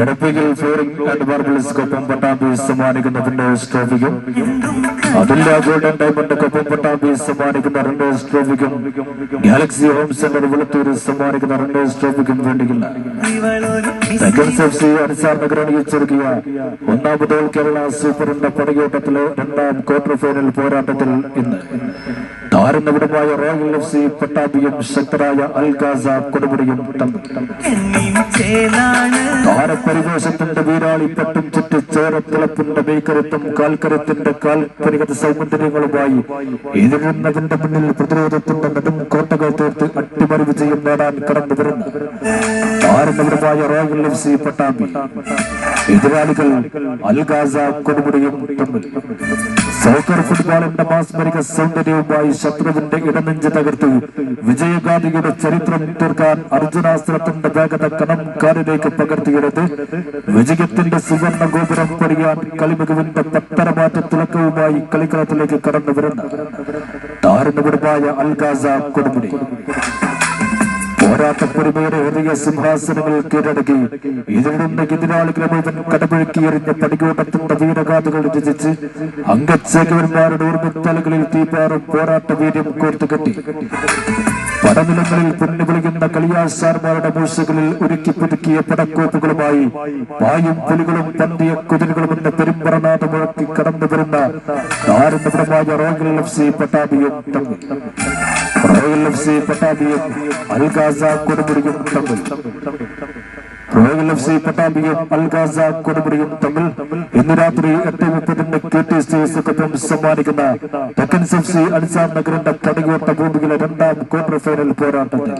എടപ്പിക്കൽ flooring and മാർബിൾസ്ക്കൊപ്പം പട്ടാമ്പി സമ്മാനിക്കുന്ന winners ട്രോഫിക്കും അതുല്യ ഗോൾഡൻ ഡയമണ്ടിനൊപ്പം പട്ടാമ്പി സമ്മാനിക്കുന്ന റണ്ണേഴ്സ് ട്രോഫിക്കും ഗാലക്സി ഹോം സെന്റർ വെളുത്തൂർ സമ്മാനിക്കുന്ന റണ്ണേഴ്സ് ട്രോഫിക്കും വേണ്ടിയില്ല അണിയിച്ചൊരുക്കിയ ഒന്നാമത് കേരള സൂപ്പറിന്റെ പടയോട്ടത്തിലെ രണ്ടാം ക്വാർട്ടർ ഫൈനൽ പോരാട്ടത്തിൽ ഇന്ന്. താരനവിടമായ റോയൽ എഫ് സി പട്ടാബിയും ശക്തരായ അൽഗാസ കൊടുമുടിയും താരപരിവേഷത്തിന്റെ വീരാളി പട്ടും ചുറ്റി ചേരത്തിളപ്പിന്റെ മെയ്ക്കരുത്തും കാൽക്കരത്തിന്റെ കാൽപരികത സൗന്ദര്യങ്ങളുമായി എതിരുന്നതിന്റെ മുന്നിൽ പ്രതിരോധത്തിന്റെ നെടും കോട്ടകൾ തീർത്ത് അട്ടിമറി വിജയം നേടാൻ കടന്നു വരുന്നു. താരനവിടമായ റോയൽ എഫ് പട്ടാമ്പി. എതിരാളികൾ അൽഗാസ കൊടുമുടിയും തമ്മിൽ. സോക്കർ ഫുട്ബോളിന്റെ മാസ്മരിക സൗന്ദര്യവുമായി ശത്രുവിന്റെ ഇടനെഞ്ച് തകർത്ത്. വിജയഗാന്ധിയുടെ ചരിത്രം തീർക്കാൻ അർജുനാസ്ത്രത്തിന്റെ വേഗത കണംകാരിലേക്ക് പകർത്തിയെടുത്ത് വിജയത്തിന്റെ സുവർണ ഗോപുരം പണിയാൻ കളിമികവിന്റെ പത്തരമാറ്റ തിളക്കവുമായി കളിക്കളത്തിലേക്ക് കടന്നു വരുന്ന. താരനപരമായ അൽഗാസ കൊടുമുടി. പോരാട്ടപ്പെരുമയുടെ ഏറിയ സിംഹാസനങ്ങൾ കീഴടക്കി. ഇതിനുള്ള എതിരാളികളെ മുഴുവൻ കടപുഴക്കിയെറിഞ്ഞ പടികൂട്ടത്തിന്റെ വീരഗാഥകൾ രചിച്ച് അംഗച്ചേകവന്മാരുടെ ഓർമ്മത്തലകളിൽ തീപാറും പോരാട്ട വീര്യം കോർത്തുകെട്ടി പടനിലങ്ങളിൽ പൊന്നുവിളിക്കുന്ന കളിയാസാർമാരുടെ മൂശകളിൽ ഒരുക്കി പുതുക്കിയ പടക്കോപ്പുകളുമായി പായും പുലികളും പന്തിയ കുതിരകളും എന്ന പെരുമ്പറനാഥ മുഴക്കി കടന്നു വരുന്ന ദാരുണപരമായ റോയൽ എഫ് സി പട്ടാഭിയും തമ്മിൽ ഇന്ന് രാത്രി എട്ട് മുപ്പതിന് കെ ടി സമ്മാനിക്കുന്ന തെക്കൻ എഫ് സി അൻസാർ നഗറിന്റെ പടിയോട്ട ഭൂമിയിലെ രണ്ടാം ക്വാർട്ടർ ഫൈനൽ പോരാട്ടത്തിൽ.